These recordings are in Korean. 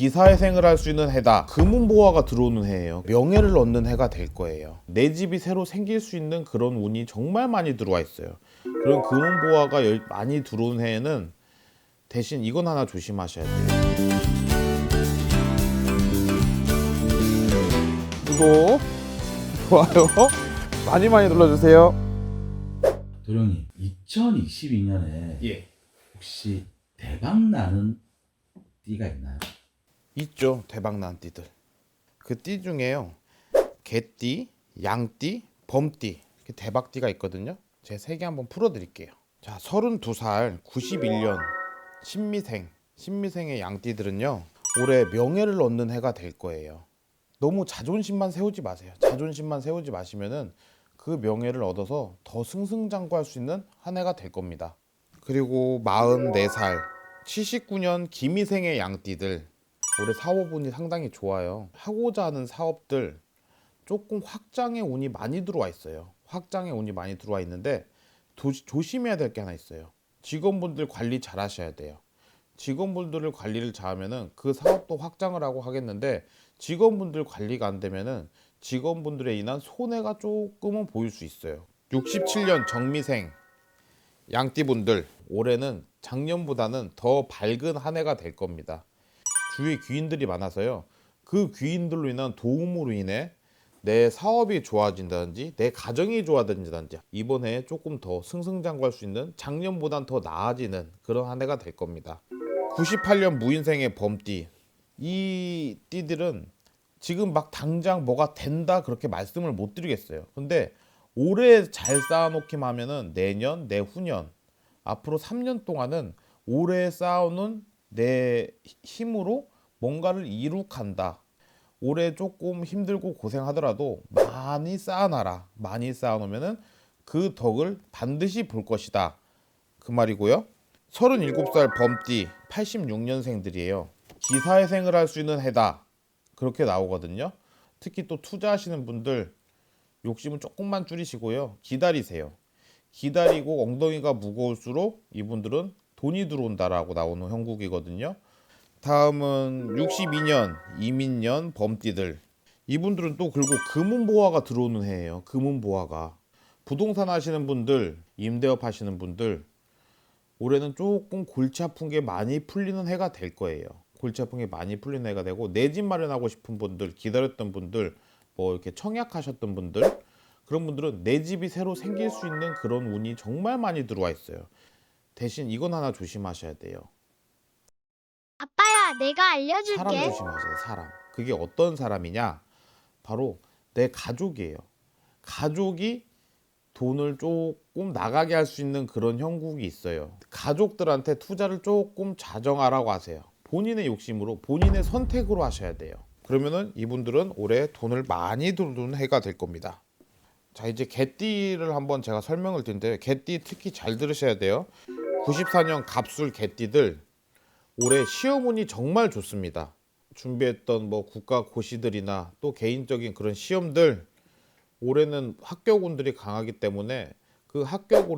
기사회생을 할 수 있는 해다. 금운보화가 들어오는 해예요. 명예를 얻는 해가 될 거예요. 내 집이 새로 생길 수 있는 그런 운이 정말 많이 들어와 있어요. 그런 금운보화가 열- 많이 들어오는 해에는 대신 이건 하나 조심하셔야 돼요. 구독, 좋아요 많이 많이 눌러주세요. 도령님, 2022년에 예. 혹시 대박 나는 띠가 있나요? 있죠 대박난 띠들. 그 띠 중에요 개띠, 양띠, 범띠. 대박띠가 있거든요. 제가 세개 한번 풀어드릴게요. 자 32살 91년 신미생. 신미생의 양띠들은요 올해 명예를 얻는 해가 될 거예요. 너무 자존심만 세우지 마세요. 자존심만 세우지 마시면은 그 명예를 얻어서 더 승승장구할 수 있는 한 해가 될 겁니다. 그리고 44살 79년 김희생의 양띠들 올해 사업운이 상당히 좋아요. 하고자 하는 사업들 조금 확장의 운이 많이 들어와 있어요. 확장의 운이 많이 들어와 있는데 도- 조심해야 될 게 하나 있어요. 직원분들 관리 잘 하셔야 돼요. 직원분들을 관리를 잘하면은 그 사업도 확장을 하고 하겠는데 직원분들 관리가 안 되면은 직원분들에 인한 손해가 조금은 보일 수 있어요. 67년 정미생 양띠분들 올해는 작년보다는 더 밝은 한 해가 될 겁니다. 주위에 귀인들이 많아서요. 그 귀인들로 인한 도움으로 인해 내 사업이 좋아진다든지 내 가정이 좋아진다든지 이번 해에 조금 더 승승장구할 수 있는 작년보단 더 나아지는 그런 한 해가 될 겁니다. 98년 무인생의 범띠 이 띠들은 지금 막 당장 뭐가 된다 그렇게 말씀을 못 드리겠어요. 근데 올해 잘 쌓아놓기만 하면은 내년, 내후년 앞으로 3년 동안은 올해 쌓아놓은 내 힘으로 뭔가를 이룩한다. 올해 조금 힘들고 고생하더라도 많이 쌓아놔라. 많이 쌓아놓으면은 그 덕을 반드시 볼 것이다. 그 말이고요. 37살 범띠 86년생들이에요. 기사회생을 할 수 있는 해다. 그렇게 나오거든요. 특히 또 투자하시는 분들 욕심은 조금만 줄이시고요. 기다리세요. 기다리고 엉덩이가 무거울수록 이분들은 돈이 들어온다라고 나오는 형국이거든요. 다음은 62년 이민년 범띠들 이분들은 또 그리고 금은보화가 들어오는 해예요. 금은보화가 부동산 하시는 분들, 임대업 하시는 분들 올해는 조금 골치 아픈 게 많이 풀리는 해가 될 거예요. 골치 아픈 게 많이 풀리는 해가 되고 내 집 마련하고 싶은 분들, 기다렸던 분들, 뭐 이렇게 청약하셨던 분들 그런 분들은 내 집이 새로 생길 수 있는 그런 운이 정말 많이 들어와 있어요. 대신 이건 하나 조심하셔야 돼요. 내가 알려줄게. 사람 조심하세요. 사람. 그게 어떤 사람이냐? 바로 내 가족이에요. 가족이 돈을 조금 나가게 할 수 있는 그런 형국이 있어요. 가족들한테 투자를 조금 자정하라고 하세요. 본인의 욕심으로 본인의 선택으로 하셔야 돼요. 그러면은 이분들은 올해 돈을 많이 들어오는 해가 될 겁니다. 자 이제 개띠를 한번 제가 설명을 드린데 개띠 특히 잘 들으셔야 돼요. 94년 갑술 개띠들 올해 시험운이 정말 좋습니다. 준비했던 뭐 국가 고시들이나 또 개인적인 그런 시험들 올해는 합격운들이 강하기 때문에 그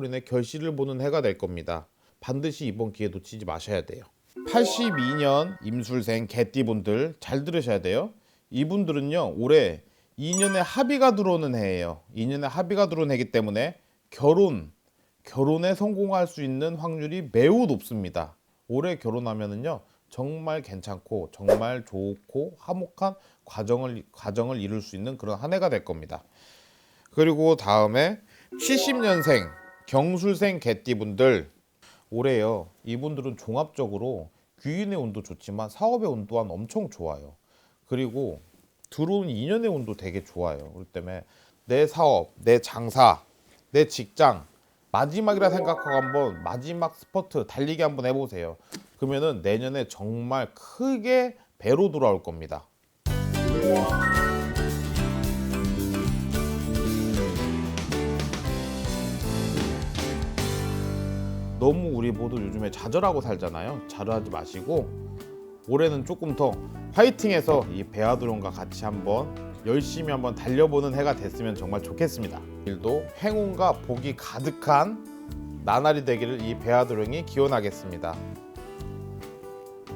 인해 결실을 보는 해가 될 겁니다. 반드시 이번 기회 놓치지 마셔야 돼요. 82년 임술생 개띠분들 잘 들으셔야 돼요. 이분들은요 올해 2년에 합의가 들어오는 해예요. 2년에 합의가 들어오는 해이기 때문에 결혼 결혼에 성공할 수 있는 확률이 매우 높습니다. 올해 결혼하면은요 정말 괜찮고 정말 좋고 화목한 과정을 과정을 이룰 수 있는 그런 한 해가 될 겁니다. 그리고 다음에 70년생 경술생 개띠분들 올해요. 이분들은 종합적으로 귀인의 운도 좋지만 사업의 운 또한 엄청 좋아요. 그리고 들어온 2년의 운도 되게 좋아요. 그렇기 때문에 내 사업, 내 장사, 내 직장 마지막이라 생각하고 한번 마지막 스퍼트 달리기 한번 해보세요. 그러면은 내년에 정말 크게 배로 돌아올 겁니다. 너무 우리 모두 요즘에 좌절하고 살잖아요. 좌절하지 마시고 올해는 조금 더 파이팅해서 이 배아드론과 같이 한번 열심히 한번 달려보는 해가 됐으면 정말 좋겠습니다. 일도 행운과 복이 가득한 나날이 되기를 이 배아도령이 기원하겠습니다.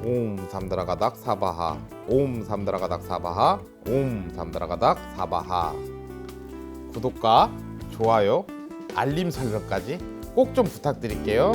옴 삼드라가닥 사바하 옴 삼드라가닥 사바하 옴 삼드라가닥 사바하 구독과 좋아요 알림 설정까지 꼭 좀 부탁드릴게요.